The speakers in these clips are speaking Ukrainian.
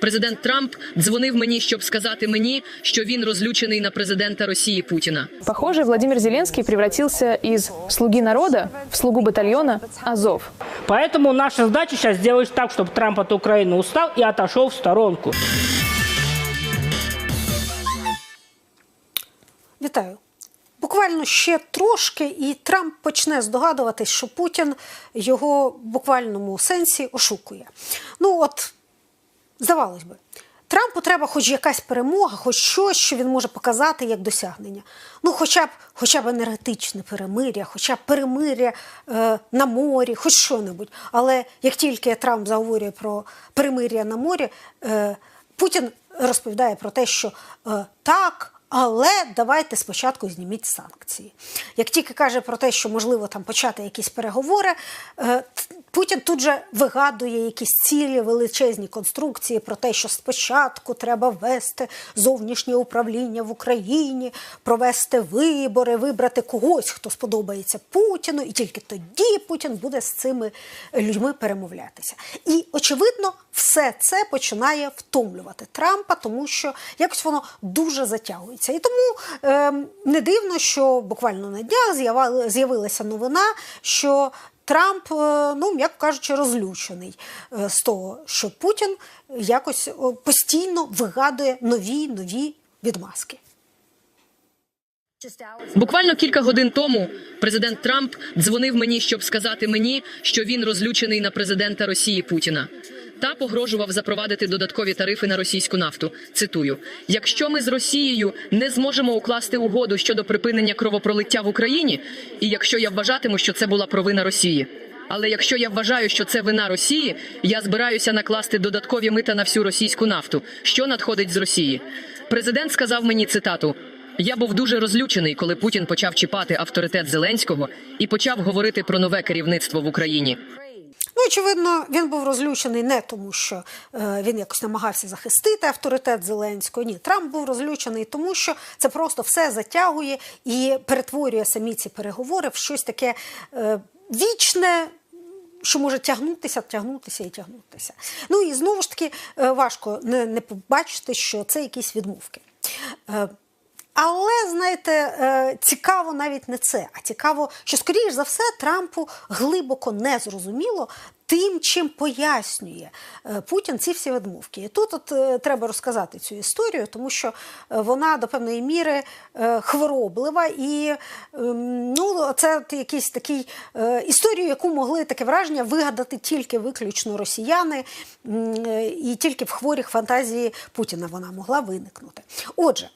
Президент Трамп дзвонив мені, щоб сказати мені, що він розлючений на президента Росії Путіна. Похоже, Владимир Зеленский превратился из слуги народа в слугу батальона Азов. Поэтому наша задача сейчас сделать так, чтобы Трамп от Украины устал и отошел в сторонку. Вітаю. Буквально ще трошки, і Трамп почне здогадуватись, що Путін його в буквальному сенсі ошукує. Ну, от, здавалось би, Трампу треба хоч якась перемога, хоч щось, що він може показати як досягнення. Ну, хоча б, хоча б енергетичне перемиря, хоча б перемиря е, на морі, хоч що-небудь. Але як тільки Трамп заговорює про перемиря на морі, е, Путін розповідає про те, що е, так. Але давайте спочатку зніміть санкції. Як тільки каже про те, що можливо там почати якісь переговори, е, Путін тут же вигадує якісь цілі, величезні конструкції про те, що спочатку треба ввести зовнішнє управління в Україні, провести вибори, вибрати когось, хто сподобається Путіну, і тільки тоді Путін буде з цими людьми перемовлятися. І очевидно, все це починає втомлювати Трампа, тому що якось воно дуже затягується. І тому е, не дивно, що буквально на днях з'явилася новина, що Трамп, е, ну м'яко кажучи, розлючений е, з того, що Путін якось постійно вигадує нові нові відмазки. Буквально кілька годин тому президент Трамп дзвонив мені, щоб сказати мені, що він розлючений на президента Росії Путіна. Та погрожував запровадити додаткові тарифи на російську нафту. Цитую: якщо ми з Росією не зможемо укласти угоду щодо припинення кровопролиття в Україні, і якщо я вважатиму, що це була провина Росії. Але якщо я вважаю, що це вина Росії, я збираюся накласти додаткові мита на всю російську нафту, що надходить з Росії. Президент сказав мені цитату: я був дуже розлючений, коли Путін почав чіпати авторитет Зеленського і почав говорити про нове керівництво в Україні. Ну, очевидно, він був розлючений не тому, що е, він якось намагався захистити авторитет Зеленського. Ні, Трамп був розлючений, тому що це просто все затягує і перетворює самі ці переговори в щось таке е, вічне. Що може тягнутися, тягнутися і тягнутися. Ну і знову ж таки е, важко не, не побачити, що це якісь відмовки. Але знаєте, е, цікаво навіть не це, а цікаво, що скоріш за все Трампу глибоко не зрозуміло тим, чим пояснює е, Путін ці всі відмовки. І тут от е, треба розказати цю історію, тому що е, вона до певної міри хвороблива, і ем, ну, це якийсь такий історію, яку могли таке враження вигадати тільки виключно росіяни, і тільки в хворіх фантазії Путіна вона могла виникнути. Отже.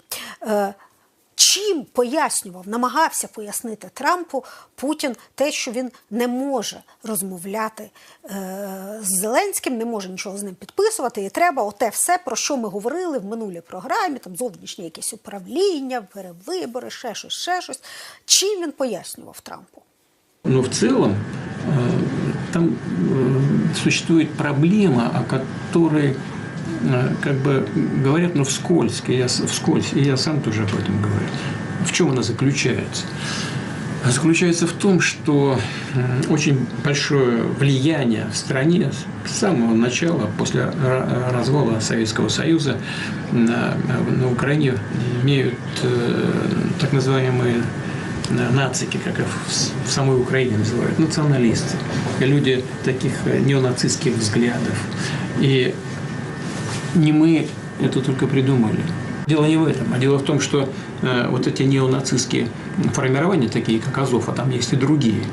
е, Чим пояснював, намагався пояснити Трампу Путін те, що він не може розмовляти е, з Зеленським, не може нічого з ним підписувати, і треба оте все, про що ми говорили в минулій програмі, там зовнішнє якесь управління, перевибори, ще щось, ще щось. Чим він пояснював Трампу? Но в целом э, там э, существует проблема, о которой э, как бы говорят, но вскользь, и я, вскользь, и я сам тоже об этом говорю. В чем она заключается? Заключается в том, что м, очень большое влияние в стране с самого начала, после ра- развала Советского Союза, на, на Украине имеют э, так называемые э, нацики, как их в самой Украине называют, националисты, люди таких э, неонацистских взглядов. И не мы это только придумали. Дело не в этом, а дело в том, что э, вот эти неонацистские формирования, такие как Азов, а там есть и другие,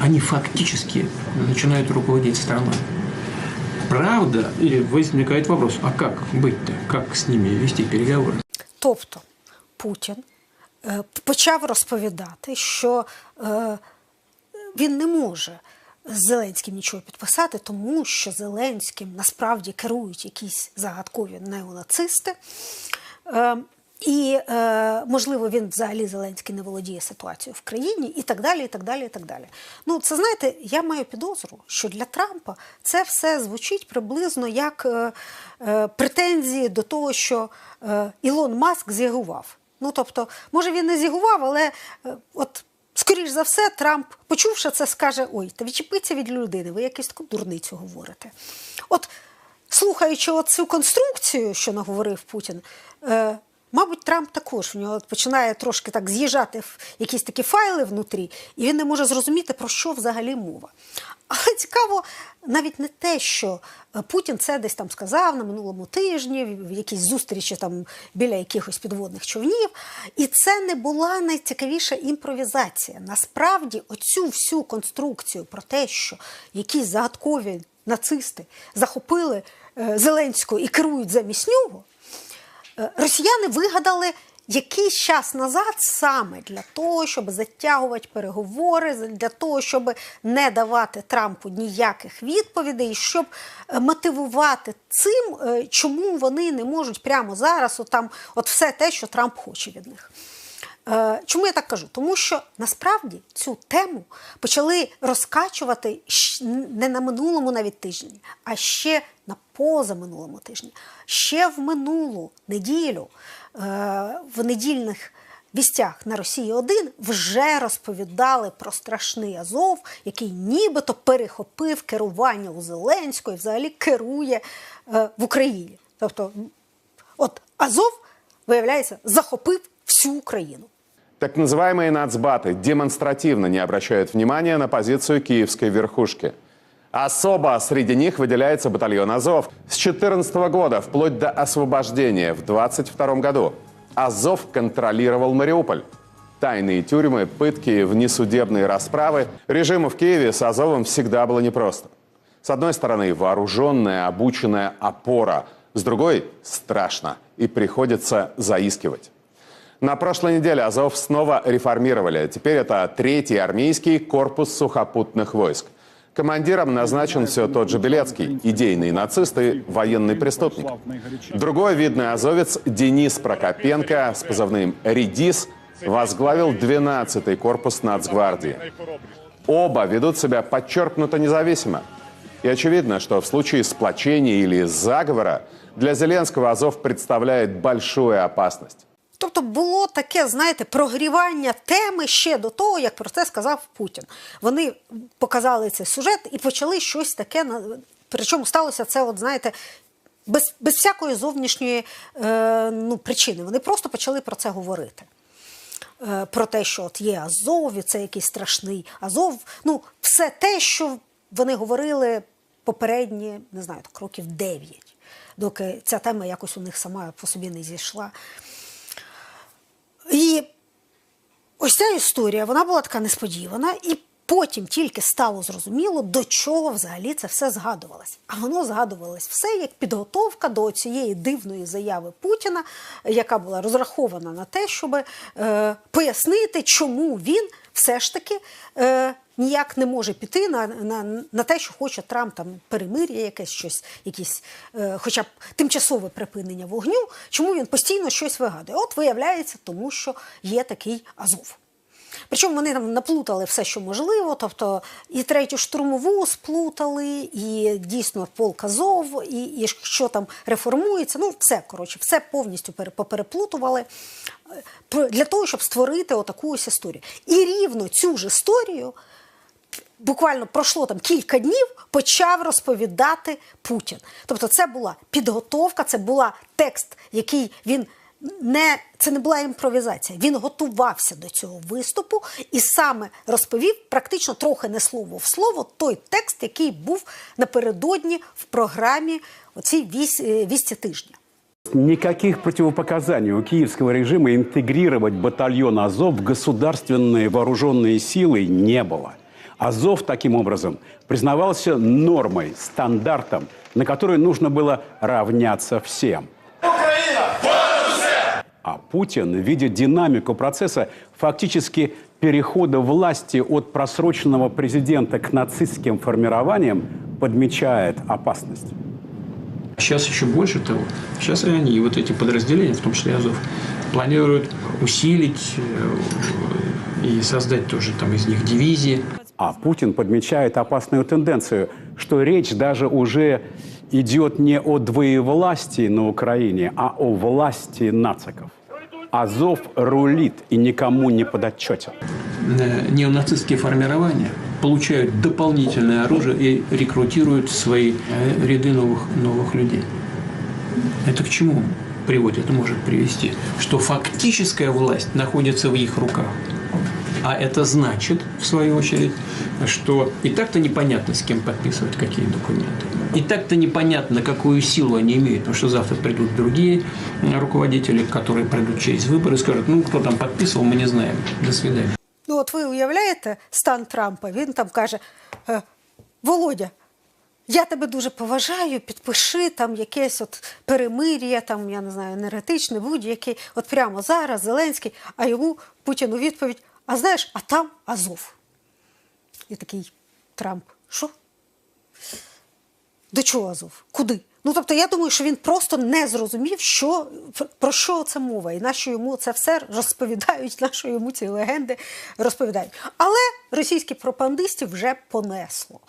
они фактически начинают руководить страной. Правда, или возникает вопрос, а как быть-то, как с ними вести переговоры? Тобто Путін е, почав розповідати, що е, він не може З Зеленським нічого підписати, тому що Зеленським насправді керують якісь загадкові неонацисти. Е, і, е, можливо, він взагалі Зеленський не володіє ситуацією в країні, і так далі. і так далі, і так далі. Ну, це знаєте, я маю підозру, що для Трампа це все звучить приблизно як е, претензії до того, що Ілон Маск зігував. Ну, тобто, може, він не зігував, але от. Скоріш за все, Трамп, почувши це, скаже: Ой, та відчепиться від людини, ви якусь таку дурницю говорите. От слухаючи оцю конструкцію, що наговорив Путін, е, мабуть, Трамп також в нього починає трошки так з'їжджати в якісь такі файли внутрі, і він не може зрозуміти, про що взагалі мова. Але цікаво навіть не те, що е, Путін це десь там сказав на минулому тижні, в якійсь зустрічі там біля якихось підводних човнів. І це не була найцікавіша імпровізація. Насправді, оцю всю конструкцію про те, що якісь загадкові нацисти захопили е, Зеленського і керують замість нього. Е, Росіяни вигадали якийсь час назад саме для того, щоб затягувати переговори, для того, щоб не давати Трампу ніяких відповідей, щоб е, мотивувати цим, е, чому вони не можуть прямо зараз, отам, от все те, що Трамп хоче від них. Е, Чому я так кажу? Тому що насправді цю тему почали розкачувати не на минулому навіть тижні, а ще на позаминулому тижні. Ще в минулу неділю е, в недільних вістях на Росії 1 вже розповідали про страшний Азов, який нібито перехопив керування у Зеленського і взагалі керує е, в Україні. Тобто, от Азов, виявляється, захопив всю Україну. Так называемые нацбаты демонстративно не обращают внимания на позицию киевской верхушки. Особо среди них выделяется батальон «Азов». С 2014 года, вплоть до освобождения в 2022 году, «Азов» контролировал Мариуполь. Тайные тюрьмы, пытки, внесудебные расправы. Режиму в Киеве с «Азовом» всегда было непросто. С одной стороны, вооруженная, обученная опора. С другой – страшно. И приходится заискивать. На прошлой неделе Азов снова реформировали. Теперь это третий армейский корпус сухопутных войск. Командиром назначен все тот же Белецкий, идейный нацист и военный преступник. Другой видный азовец Денис Прокопенко с позывным «Редис» возглавил 12-й корпус нацгвардии. Оба ведут себя подчеркнуто независимо. И очевидно, что в случае сплочения или заговора для Зеленского Азов представляет большую опасность. Тобто було таке, знаєте, прогрівання теми ще до того, як про це сказав Путін. Вони показали цей сюжет і почали щось таке. Причому сталося це, от знаєте, без, без всякої зовнішньої е, ну, причини. Вони просто почали про це говорити. Е, про те, що от є Азов, і це якийсь страшний Азов. Ну, все те, що вони говорили попередні, не знаю, так років 9, доки ця тема якось у них сама по собі не зійшла. І ось ця історія, вона була така несподівана, і потім тільки стало зрозуміло, до чого взагалі це все згадувалось. А воно згадувалось все як підготовка до цієї дивної заяви Путіна, яка була розрахована на те, щоб е, пояснити, чому він все ж таки. Е, Ніяк не може піти на, на, на те, що хоче Трамп там перемир'я, якесь щось, якісь, е, хоча б тимчасове припинення вогню. Чому він постійно щось вигадує? От виявляється, тому що є такий Азов. Причому вони там наплутали все, що можливо, тобто і третю штурмову сплутали, і дійсно полк Азов, і, і що там реформується. Ну, все коротше, все повністю попереплутували е, для того, щоб створити отаку ось історію. І рівно цю ж історію буквально пройшло там кілька днів, почав розповідати Путін. Тобто, це була підготовка, це була текст, який він не це не була імпровізація. Він готувався до цього виступу і саме розповів практично трохи не слово в слово той текст, який був напередодні в програмі оцій вісь, е, вісті тижня. Никаких противопоказаний у киевского режима интегрировать батальон Азов в государственные вооруженные силы не было. Азов таким образом признавался нормой, стандартом, на который нужно было равняться всем. А Путин, видя динамику процесса фактически перехода власти от просроченного президента к нацистским формированиям, подмечает опасность. Сейчас еще больше того. Сейчас и они, вот эти подразделения, в том числе Азов, планируют усилить э, и создать тоже там из них дивизии. А Путин подмечает опасную тенденцию, что речь даже уже идет не о двоевластии на Украине, а о власти нациков. Азов рулит и никому не подотчетен. Э, Неонацистские формирования получают дополнительное оружие и рекрутируют свои э, ряды новых, новых людей. Это к чему приводит, это может привести? Что фактическая власть находится в их руках. А это значит, в свою очередь, что и так-то непонятно, с кем подписывать какие документы. И так-то непонятно, какую силу они имеют, потому что завтра придут другие м, руководители, которые пройдут через выборы и скажут, ну, кто там подписывал, мы не знаем. До свидания. Ну, от ви уявляєте стан Трампа? Він там каже: е, Володя, я тебе дуже поважаю, підпиши там якесь от перемир'я, там, я не знаю, енергетичне, будь-яке, от прямо зараз Зеленський, а йому Путін у відповідь: а знаєш, а там Азов. І такий Трамп, що? До чого Азов? Куди? Ну тобто, я думаю, що він просто не зрозумів, що про що це мова, і нащо йому це все розповідають, на що йому ці легенди розповідають. Але російські пропагандистів вже понесло.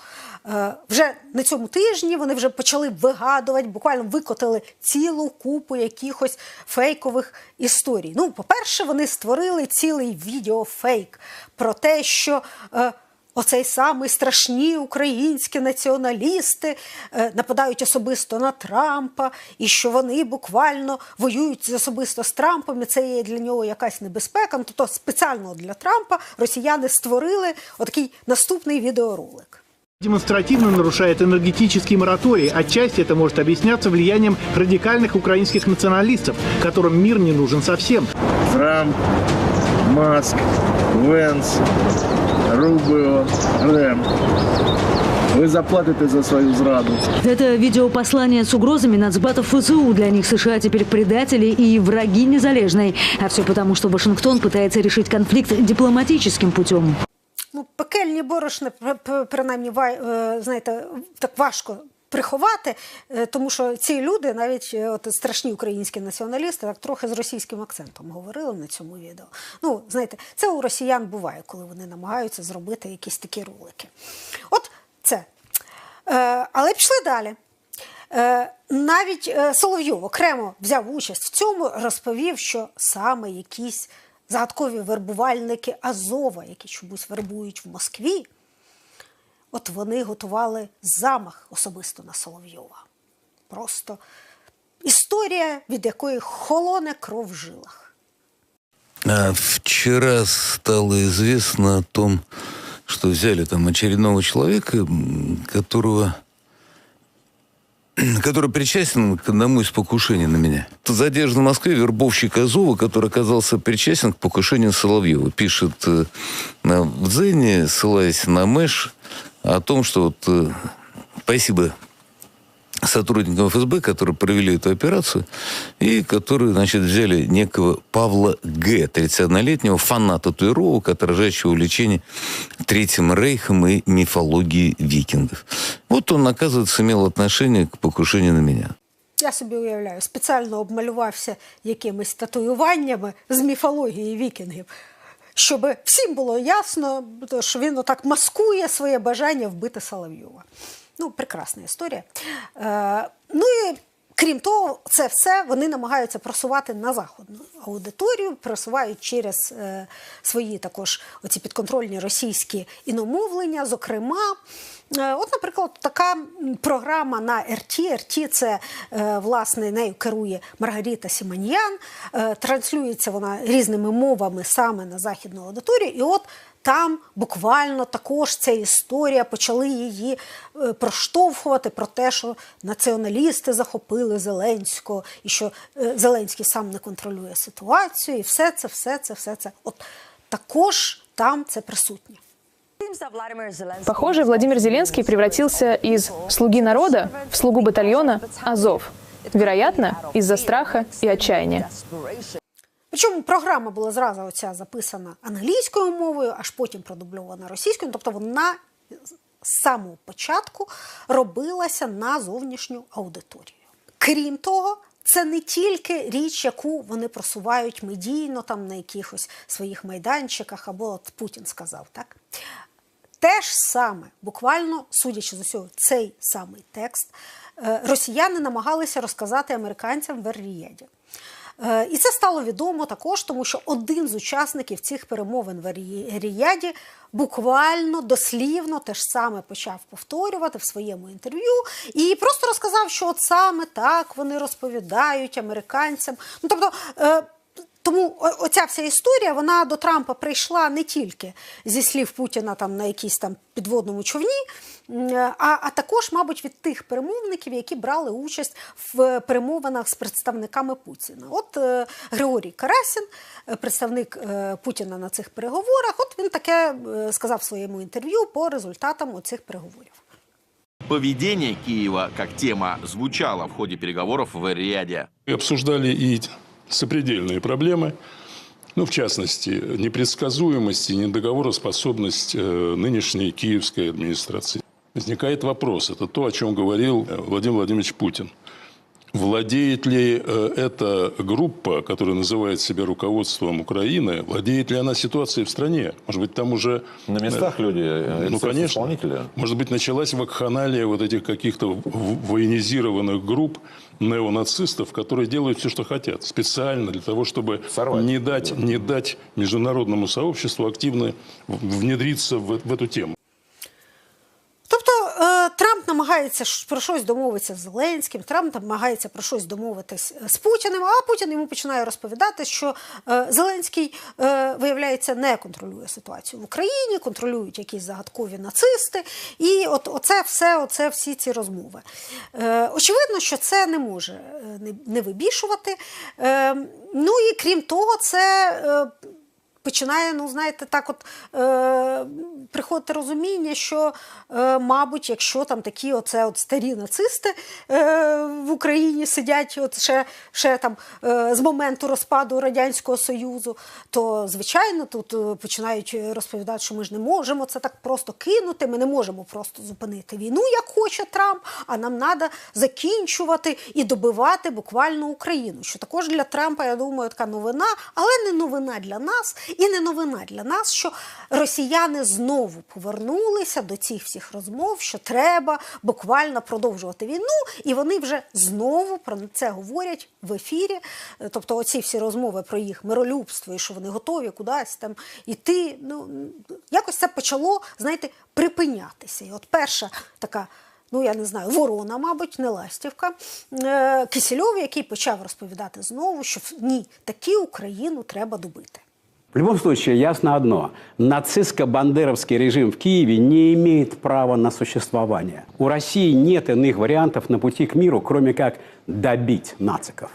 Е, вже на цьому тижні вони вже почали вигадувати, буквально викотили цілу купу якихось фейкових історій. Ну, по-перше, вони створили цілий відеофейк про те, що. Е, Оцей самий страшні українські націоналісти е, нападають особисто на Трампа, і що вони буквально воюють особисто з Трампом, і це є для нього якась небезпека. Ну, Тобто спеціально для Трампа росіяни створили отакий наступний відеоролик. демонстративно нарушает энергетический мораторий. Отчасти это может объясняться влиянием радикальных украинских националистов, которым мир не нужен совсем. Трамп, Маск, Венс, Рубио, Рем. Вы заплатите за свою зраду. Это видеопослание с угрозами нацбатов ФСУ. Для них США теперь предатели и враги незалежной. А все потому, что Вашингтон пытается решить конфликт дипломатическим путем. Ну, пекельні борошни, при- при- принаймні, е, знаєте, так важко приховати, е, тому що ці люди, навіть е, от страшні українські націоналісти, так трохи з російським акцентом говорили на цьому відео. Ну, знаєте, це у росіян буває, коли вони намагаються зробити якісь такі ролики. От це. Е, але пішли далі. Навіть Соловйов окремо взяв участь в цьому, розповів, що саме якісь загадкові вербувальники Азова, які чомусь вербують в Москві, от вони готували замах особисто на Соловйова. Просто історія, від якої холоне кров в жилах. А Вчера стало известно о том, что взяли там очередного человека, м, которого который причастен к одному из покушений на меня. Задержан в Москве вербовщик Азова, который оказался причастен к покушению Соловьева. Пишет э, на- в Дзене, ссылаясь на Мэш, о том, что вот э, спасибо сотрудникам ФСБ, которые провели эту операцию, и которые, значит, взяли некого Павла Г., 31-летнего фаната татуировок, отражающего увлечение Третьим Рейхом и мифологией викингов. Вот он, оказывается, имел отношение к покушению на меня. Я собі уявляю, спеціально обмалювався якимись татуюваннями з міфології вікінгів, Щоб всім було ясно, що він отак маскує своє бажання вбити Соловйова. Ну, прекрасна історія. Е, ну і крім того, це все вони намагаються просувати на західну аудиторію, просувають через е, свої також оці підконтрольні російські іномовлення, зокрема. Е, От, наприклад, така програма на РТ. РТ – це е, власне нею керує Маргарита Сіманьян. Е, Транслюється вона різними мовами саме на західну аудиторію. І от там буквально також ця історія почали її е, проштовхувати про те, що націоналісти захопили Зеленського, і що е, Зеленський сам не контролює ситуацію, і все це, все це, все це. От також там це присутнє. Похоже, Владимир Зеленский превратился из слуги народа в слугу батальона Азов. Вероятно, из-за страха и отчаяния. Причому програма була зразу оця записана англійською мовою, аж потім продубльована російською. Тобто вона з самого початку робилася на зовнішню аудиторію. Крім того, це не тільки річ, яку вони просувають медійно там на якихось своїх майданчиках, або от Путін сказав, так? Те ж саме, буквально судячи з усього, цей самий текст, е, росіяни намагалися розказати американцям в Ер-Ріяді. Е, І це стало відомо також, тому що один з учасників цих перемовин в Рі- Ріяді буквально дослівно те ж саме почав повторювати в своєму інтерв'ю і просто розказав, що от саме так вони розповідають американцям. Ну тобто. Тому оця вся історія вона до Трампа прийшла не тільки зі слів Путіна там на якійсь там підводному човні, а, а також, мабуть, від тих перемовників, які брали участь в перемовинах з представниками Путіна. От е, Григорій Карасін, е, представник е, Путіна на цих переговорах, от він таке е, сказав в своєму інтерв'ю по результатам оцих переговорів. Поведение Киева как тема звучало в ходе переговоров в Риаде. Обсуждали и сопредельные проблемы, ну, в частности, непредсказуемость и недоговороспособность э, нынешней киевской администрации. Возникает вопрос, это то, о чем говорил э, Владимир Владимирович Путин. Владеет ли э, эта группа, которая называет себя руководством Украины, владеет ли она ситуацией в стране? Может быть, там уже... На местах люди, э, Ну, конечно. исполнители. Может быть, началась вакханалия вот этих каких-то военизированных групп неонацистов, которые делают все, что хотят, специально для того, чтобы не дать, не дать международному сообществу активно внедриться в, в эту тему. Тобто Намагається про щось домовитися з Зеленським, Трамп намагається про щось домовитись е, з Путіним, а Путін йому починає розповідати, що е, Зеленський, е, виявляється, не контролює ситуацію в Україні, контролюють якісь загадкові нацисти. І от оце все, оце всі ці розмови. Очевидно, що це не може не, вибішувати. Е, ну і крім того, це. Починає, ну знаєте, так от е, приходити розуміння, що, е, мабуть, якщо там такі оце от старі нацисти е, в Україні сидять, от ще, ще там е, з моменту розпаду Радянського Союзу, то звичайно тут е, починають розповідати, що ми ж не можемо це так просто кинути, ми не можемо просто зупинити війну, як хоче Трамп, а нам треба закінчувати і добивати буквально Україну. Що також для Трампа, я думаю, така новина, але не новина для нас, і не новина для нас, що росіяни знову повернулися до цих всіх розмов, що треба буквально продовжувати війну, і вони вже знову про це говорять в ефірі. Е, Тобто, оці всі розмови про їх миролюбство і що вони готові кудись там іти. Ну якось це почало, знаєте, припинятися. І от перша така. Ну, я не знаю, ворона, мабуть, не ластівка. Е, Кисельов, який почав розповідати знову, що ні, таки Україну треба добити. В любом случае, ясно одно. Нацистско-бандеровский режим в Киеве не имеет права на существование. У России нет иных вариантов на пути к миру, кроме как добить нациков.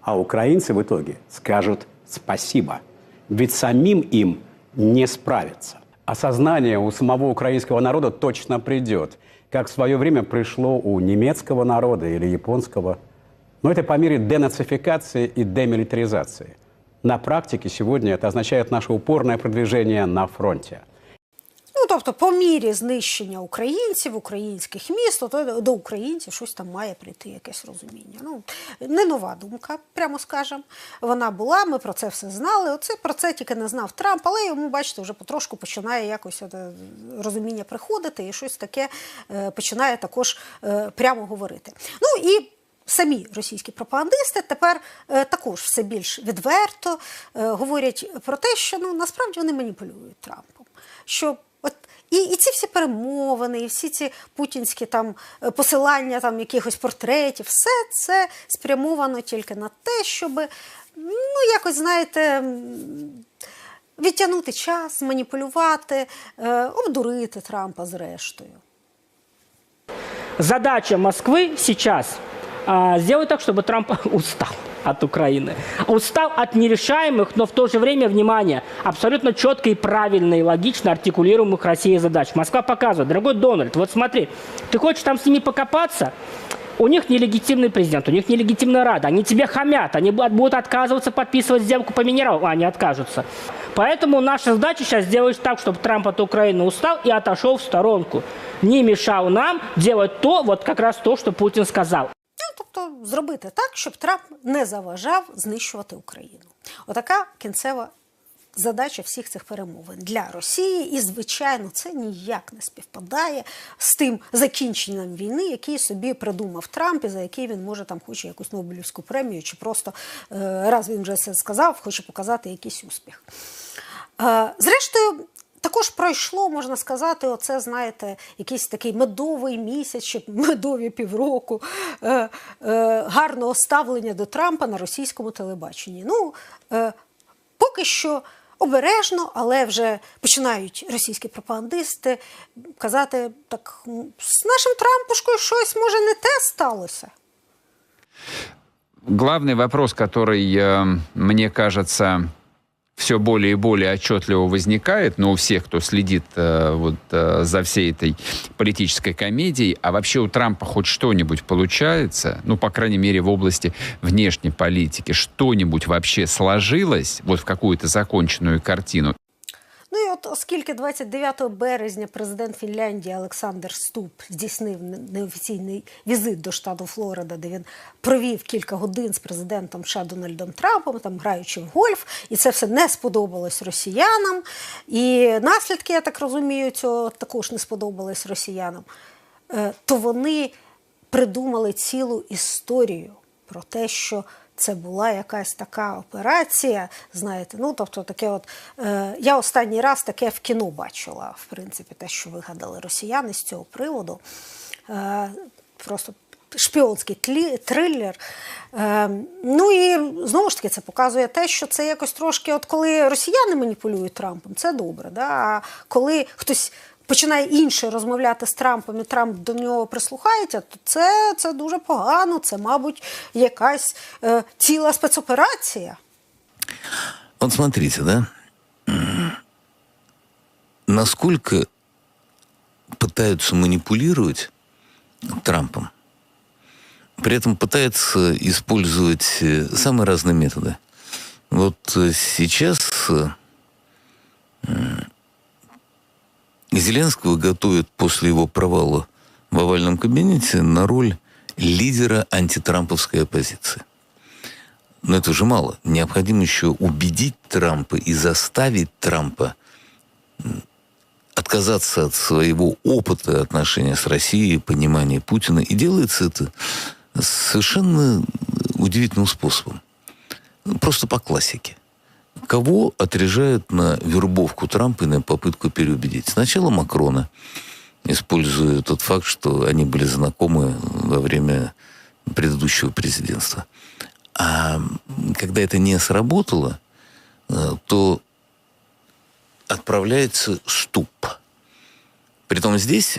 А украинцы в итоге скажут спасибо. Ведь самим им не справиться. Осознание у самого украинского народа точно придет, как в свое время пришло у немецкого народа или японского. Но это по мере денацификации и демилитаризации. На практике сегодня это означает наше упорное продвижение на фронте. Ну, тобто, по мірі знищення українців, українських міст, то до українців щось там має прийти якесь розуміння. Ну, не нова думка, прямо скажемо. Вона була, ми про це все знали. Оце про це тільки не знав Трамп, але йому, бачите, вже потрошку починає якось е, розуміння приходити і щось таке е, починає також е, прямо говорити. Ну і Самі російські пропагандисти тепер е, також все більш відверто е, говорять про те, що ну насправді вони маніпулюють Трампом. Що от і, і ці всі перемовини, і всі ці путінські там е, посилання там якихось портретів, все це спрямовано тільки на те, щоб ну якось знаєте. Відтягнути час, маніпулювати, обдурити Трампа зрештою. Задача сейчас а, сделать так, чтобы Трамп устал от Украины. Устал от нерешаемых, но в то же время, внимание, абсолютно четко и правильно и логично артикулируемых Россией задач. Москва показывает, дорогой Дональд, вот смотри, ты хочешь там с ними покопаться, у них нелегитимный президент, у них нелегитимная рада, они тебе хамят, они бу- будут отказываться подписывать сделку по минералу, а они откажутся. Поэтому наша задача сейчас сделать так, чтобы Трамп от Украины устал и отошел в сторонку. Не мешал нам делать то, вот как раз то, что Путин сказал. Тобто зробити так, щоб Трамп не заважав знищувати Україну. Отака кінцева задача всіх цих перемовин для Росії, і звичайно, це ніяк не співпадає з тим закінченням війни, який собі придумав Трамп, і за який він може там хоче якусь Нобелівську премію, чи просто е, раз він вже це сказав, хоче показати якийсь успіх. Е, Зрештою, також пройшло, можна сказати, оце, знаєте, якийсь такий медовий місяць чи медові півроку е, е, гарного ставлення до Трампа на російському телебаченні. Ну, е, поки що обережно, але вже починають російські пропагандисти казати, так м, з нашим Трампушкою щось може не те сталося. Главный вопрос, который, э, мне кажется, все более и более отчетливо возникает, но у всех, кто следит э, вот, э, за всей этой политической комедией, а вообще у Трампа хоть что-нибудь получается, ну, по крайней мере, в области внешней политики, что-нибудь вообще сложилось, вот в какую-то законченную картину, Ну і от оскільки 29 березня президент Фінляндії Олександр Ступ здійснив неофіційний візит до штату Флорида, де він провів кілька годин з президентом США Дональдом Трампом, там граючи в гольф, і це все не сподобалось росіянам. І наслідки, я так розумію, цього також не сподобались росіянам. Е, То вони придумали цілу історію про те, що це була якась така операція, знаєте, ну тобто таке, от е, я останній раз таке в кіно бачила, в принципі, те, що вигадали росіяни з цього приводу. Е, просто шпіонський тлі, трилер. Е, ну і знову ж таки це показує те, що це якось трошки, от коли росіяни маніпулюють Трампом, це добре. Да? А коли хтось починає інше розмовляти з Трампом, і Трамп до нього прислухається, то це, це дуже погано. Це, мабуть, якась е, ціла спецоперація. Вот смотрите, да, М, насколько пытаются манипулировать Трампом, при этом пытаются использовать э, самые разные методы. Вот э, сейчас Зеленского готовят после его провала в овальном кабинете на роль лидера антитрамповской оппозиции. Но это же мало. Необходимо еще убедить Трампа и заставить Трампа отказаться от своего опыта отношения с Россией, понимания Путина. И делается это совершенно удивительным способом. Просто по классике. Кого отряжают на вербовку Трампа и на попытку переубедить? Сначала Макрона, используя тот факт, что они были знакомы во время предыдущего президентства. А когда это не сработало, э, то отправляется ступ. Притом здесь,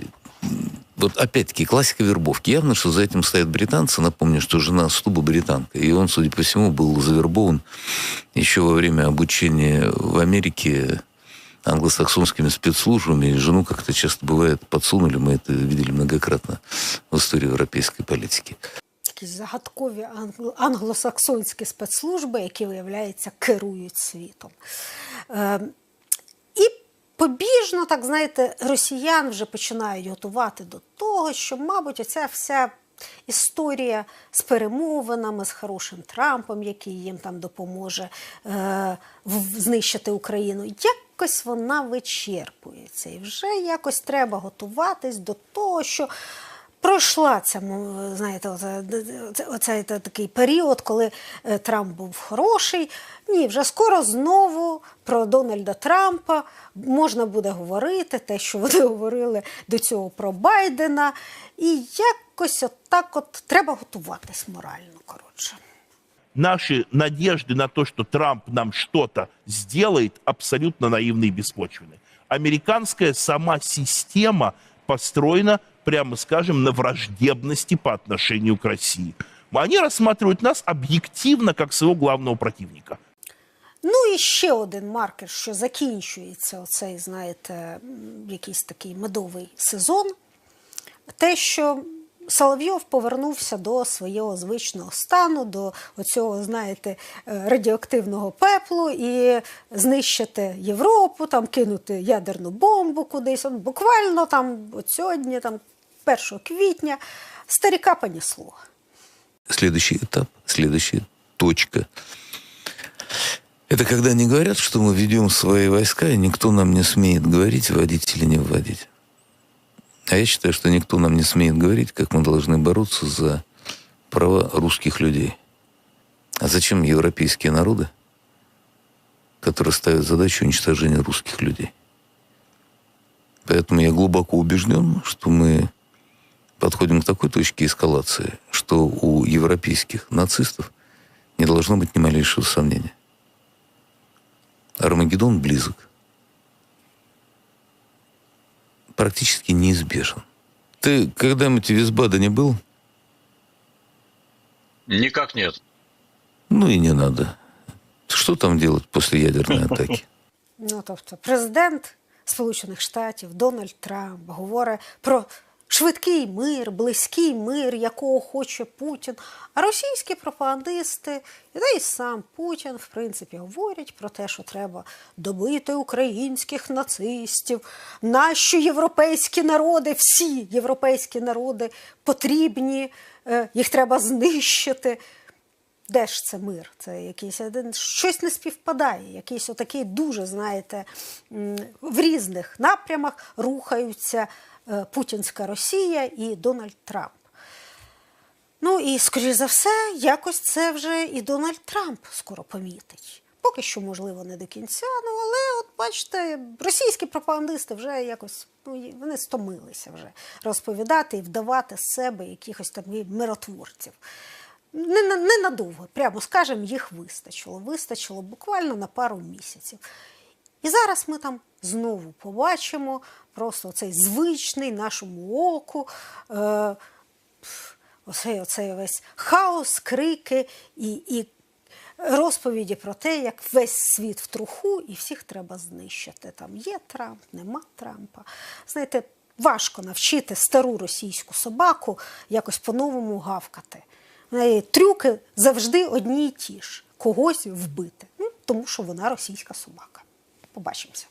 вот опять-таки, классика вербовки. Явно, что за этим стоят британцы. Напомню, что жена Стуба британка. И он, судя по всему, был завербован еще во время обучения в Америке англосаксонскими спецслужбами. И жену, как это часто бывает, подсунули. Мы это видели многократно в истории европейской политики. Якісь загадкові англ- англосаксонські спецслужби, які, виявляється, керують світом. Побіжно, так знаєте, росіян вже починають готувати до того, що, мабуть, оця вся історія з перемовинами, з хорошим Трампом, який їм там допоможе е, знищити Україну, якось вона вичерпується. І вже якось треба готуватись до того, що пройшла ця, м, знаєте, оце, оце- оцей та- такий період, коли е, Трамп був хороший. Ні, вже скоро знову про Дональда Трампа можна буде говорити те, що вони говорили до цього про Байдена. І якось отак от треба готуватись морально, коротше. Наши надежды на то, что Трамп нам что-то сделает, абсолютно наивны и беспочвенны. Американская сама система построена, прямо скажем, на враждебности по отношению к России. Они рассматривают нас объективно как своего главного противника. Ну і ще один маркер, що закінчується оцей, знаєте, якийсь такий медовий сезон. Те, що Соловйов повернувся до свого звичного стану, до оцього, знаєте, е, радіоактивного пеплу і знищити Європу, там кинути ядерну бомбу кудись. Он буквально там от сьогодні, там 1 квітня, старіка понесло. Следующий этап, следующая точка. Это когда они говорят, что мы ведем свои войска, и никто нам не смеет говорить, вводить или не вводить. А я считаю, что никто нам не смеет говорить, как мы должны бороться за права русских людей. А зачем европейские народы, которые ставят задачу уничтожения русских людей? Поэтому я глубоко убежден, что мы подходим к такой точке эскалации, что у европейских нацистов не должно быть ни малейшего сомнения. Армагеддон близок. Практически неизбежен. Ты когда-нибудь в Висбадене был? Никак нет. Ну и не надо. Что там делать после ядерной атаки? Ну, тобто, президент Сполучених Штатів Дональд Трамп говорить про швидкий мир, близький мир, якого хоче Путін. А російські пропагандисти, і сам Путін, в принципі, говорять про те, що треба добити українських нацистів. Наші європейські народи, всі європейські народи потрібні, е, їх треба знищити. Де ж це мир? Це якийсь один щось не співпадає. Якийсь отакий дуже, знаєте, в різних напрямах рухаються Путінська Росія і Дональд Трамп. Ну і, скоріш за все, якось це вже і Дональд Трамп скоро помітить. Поки що, можливо, не до кінця, ну але от бачите, російські пропагандисти вже якось ну, вони стомилися вже розповідати і вдавати з себе якихось там миротворців. Не, на- ненадовго, прямо скажемо, їх вистачило. Вистачило буквально на пару місяців. І зараз ми там знову побачимо просто цей звичний нашому оку. Е, оцей, оцей весь хаос, крики і, і розповіді про те, як весь світ в труху і всіх треба знищити. Там є Трамп, нема Трампа. Знаєте, важко навчити стару російську собаку якось по-новому гавкати. Трюки завжди одні й ті ж когось вбити. Ну, тому що вона російська собака. Побачимося.